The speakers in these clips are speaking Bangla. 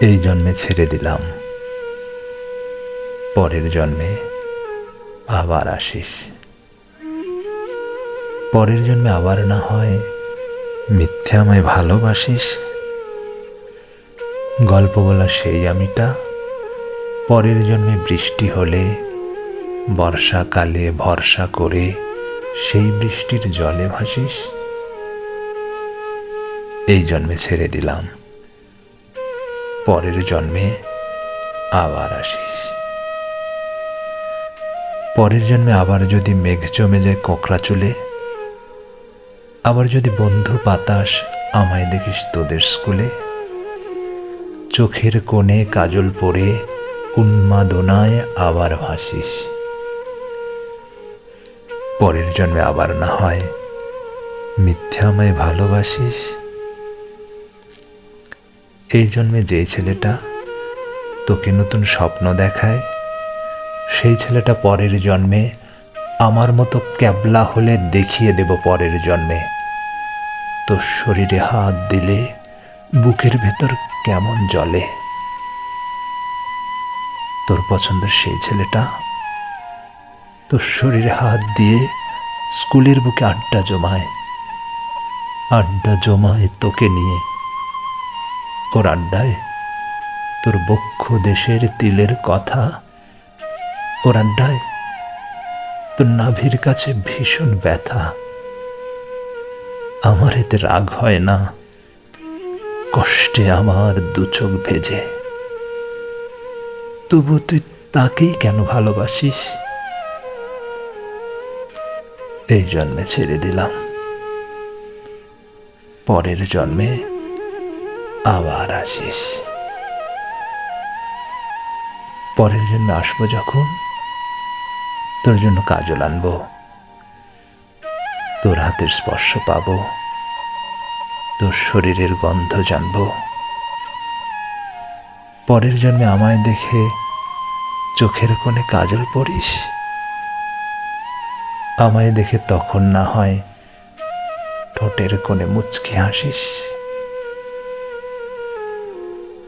এই জন্মে ছেড়ে দিলাম। পরের জন্মে আবার আসিস। পরের জন্মে আবার না হয় মিথ্যে আমায় ভালোবাসিস। গল্প বলা সেই আমিটা। পরের জন্মে বৃষ্টি হলে, বর্ষাকালে ভরসা করে সেই বৃষ্টির জলে ভাসিস। এই জন্মে ছেড়ে দিলাম। পরের জন্মে আবার আসিস। পরের জন্মে আবার যদি মেঘ জমে যায় কোকড়া চুলে, আবার যদি বন্ধু পাতাস আমায় দেখিস তোদের স্কুলে, চোখের কোণে কাজল পরে উন্মাদনায় আবার ভাসিস। পরের জন্মে আবার না হয় মিথ্যা আমায় ভালোবাসিস। এই জন্মে যেই ছেলেটা তোকে নতুন স্বপ্ন দেখায়, সেই ছেলেটা পরের জন্মে আমার মতো ক্যাবলা হলে দেখিয়ে দেব পরের জন্মে। তোর শরীরে হাত দিলে বুকের ভেতর কেমন জলে তোর পছন্দের সেই ছেলেটা তোর শরীরে হাত দিয়ে স্কুলের বুকে আড্ডা জমায় আড্ডা জমায় তোকে নিয়ে। ওর আড্ডায়? তোর বক্ষ দেশের তিলের কথা? ওর আড্ডায়? তোর নাভির কাছে ভীষণ ব্যথা। আমার এতে রাগ হয় না। কষ্টে আমার দু চোখ ভেজে। তবু তুই তাকেই কেন ভালোবাসিস? এই জন্মে ছেড়ে দিলাম। পরের জন্মে আবার আসিস। পরের জন্য আসব যখন, তোর জন্য কাজল আনব। তোর হাতের স্পর্শ পাবো। তোর শরীরের গন্ধ জানব। পরের জন্মে আমায় দেখে চোখের কোণে কাজল পড়িস? আমায় দেখে তখন না হয় ঠোঁটের কোণে মুচকি হাসিস?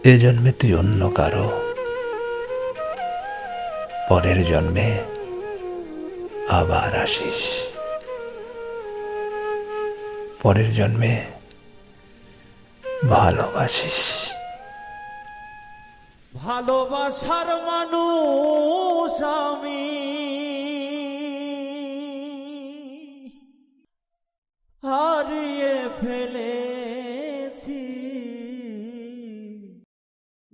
এ জন্মে তুই অন্য কারও। পরের জন্মে আবার আসিস। পরের জন্মে ভালোবাসিস। ভালোবাসার মানুষ আমি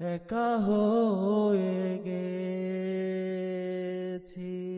একা হয়ে গেছি।